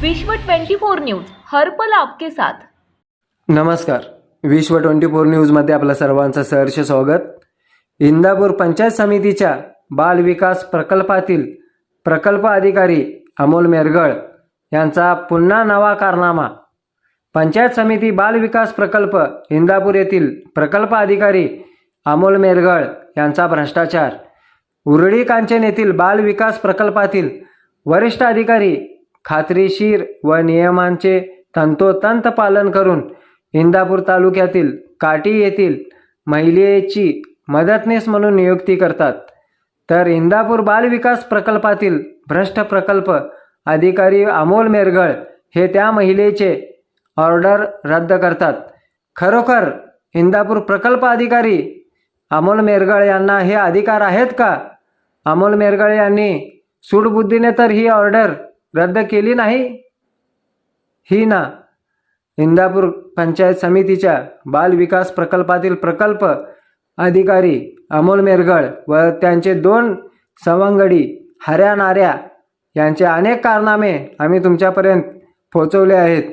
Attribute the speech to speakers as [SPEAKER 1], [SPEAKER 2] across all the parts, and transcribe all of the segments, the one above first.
[SPEAKER 1] विश्व 24 न्यूज हरपल आपके साथ.
[SPEAKER 2] नमस्कार. विश्व ट्वेंटी फोर न्यूजमध्ये आपलं सर्वांचं सहर्ष स्वागत. इंदापूर पंचायत समितीच्या बाल विकास प्रकल्पातील प्रकल्प अधिकारी अमोल मेरगळ यांचा पुन्हा नवा कारनामा. पंचायत समिती बाल विकास प्रकल्प इंदापूर येथील प्रकल्प अधिकारी अमोल मेरगळ यांचा भ्रष्टाचार. उरळी कांचन येथील बाल विकास प्रकल्पातील वरिष्ठ अधिकारी खात्रीशीर व नियमांचे तंतोतंत पालन करून इंदापूर तालुक्यातील काटी येथील महिलेची मदतनीस म्हणून नियुक्ती करतात. तर इंदापूर बाल विकास प्रकल्पातील भ्रष्ट प्रकल्प अधिकारी अमोल मेरगळ हे त्या महिलेचे ऑर्डर रद्द करतात. खरोखर इंदापूर प्रकल्प अधिकारी अमोल मेरगळ यांना हे अधिकार आहेत का? अमोल मेरगळ यांनी सूडबुद्धीने तर ही ऑर्डर रद्द केली नाही. ही ना इंदापूर पंचायत समितीच्या बाल विकास प्रकल्पातील प्रकल्प अधिकारी अमोल मेरगळ व त्यांचे दोन सवंगडी हऱ्या नाऱ्या यांचे अनेक कारनामे आम्ही तुमच्यापर्यंत पोहोचवले आहेत.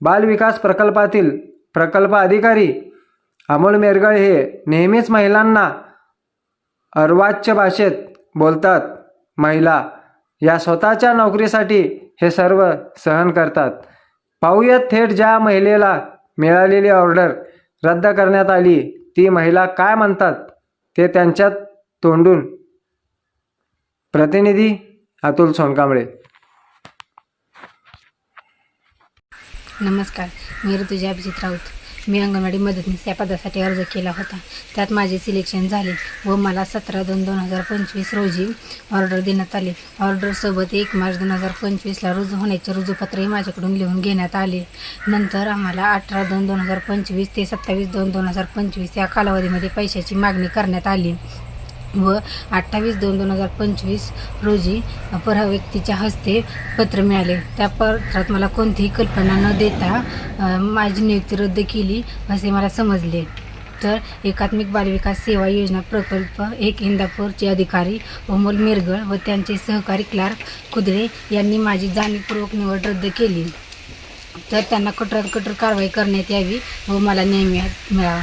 [SPEAKER 2] बाल विकास प्रकल्पातील प्रकल्प अधिकारी अमोल मेरगळ हे नेहमीच महिलांना अर्वाच्य भाषेत बोलतात. महिला या स्वतःच्या नोकरीसाठी हे सर्व सहन करतात. पाहूयात थेट ज्या महिलेला मिळालेली ऑर्डर रद्द करण्यात आली ती महिला काय म्हणतात ते त्यांच्यात तोंडून. प्रतिनिधी अतुल सोनकांबळे.
[SPEAKER 3] नमस्कार मी ऋतुजा अभिजित राऊत. मी अंगणवाडी मदतनीस या पदासाठी अर्ज केला होता. त्यात माझे सिलेक्शन झाले व मला सतरा दोन दोन हजार पंचवीस रोजी ऑर्डर देण्यात आली. ऑर्डरसोबत एक मार्च दोन हजार पंचवीसला रुजू होण्याचे रुजूपत्रही माझ्याकडून लिहून घेण्यात आले. नंतर आम्हाला अठरा दोन दोन हजार पंचवीस ते सत्तावीस दोन दोन हजार पंचवीस या कालावधीमध्ये पैशाची मागणी करण्यात आली. व अठ्ठावीस दोन दोन हजार पंचवीस रोजी परवा व्यक्तीच्या हस्ते पत्र मिळाले. त्या पत्रात मला कोणतीही कल्पना न देता माझी नियुक्ती रद्द केली असे मला समजले. तर एकात्मिक बालविकास सेवा योजना प्रकल्प एक इंदापूरचे अधिकारी अमोल मिरगळ व त्यांचे सहकारी क्लार्क कुदळे यांनी माझी जाणीवपूर्वक निवड रद्द केली. तर त्यांना कठोरात कठोर कारवाई करण्यात यावी व मला न्याय मिळा मिळावा.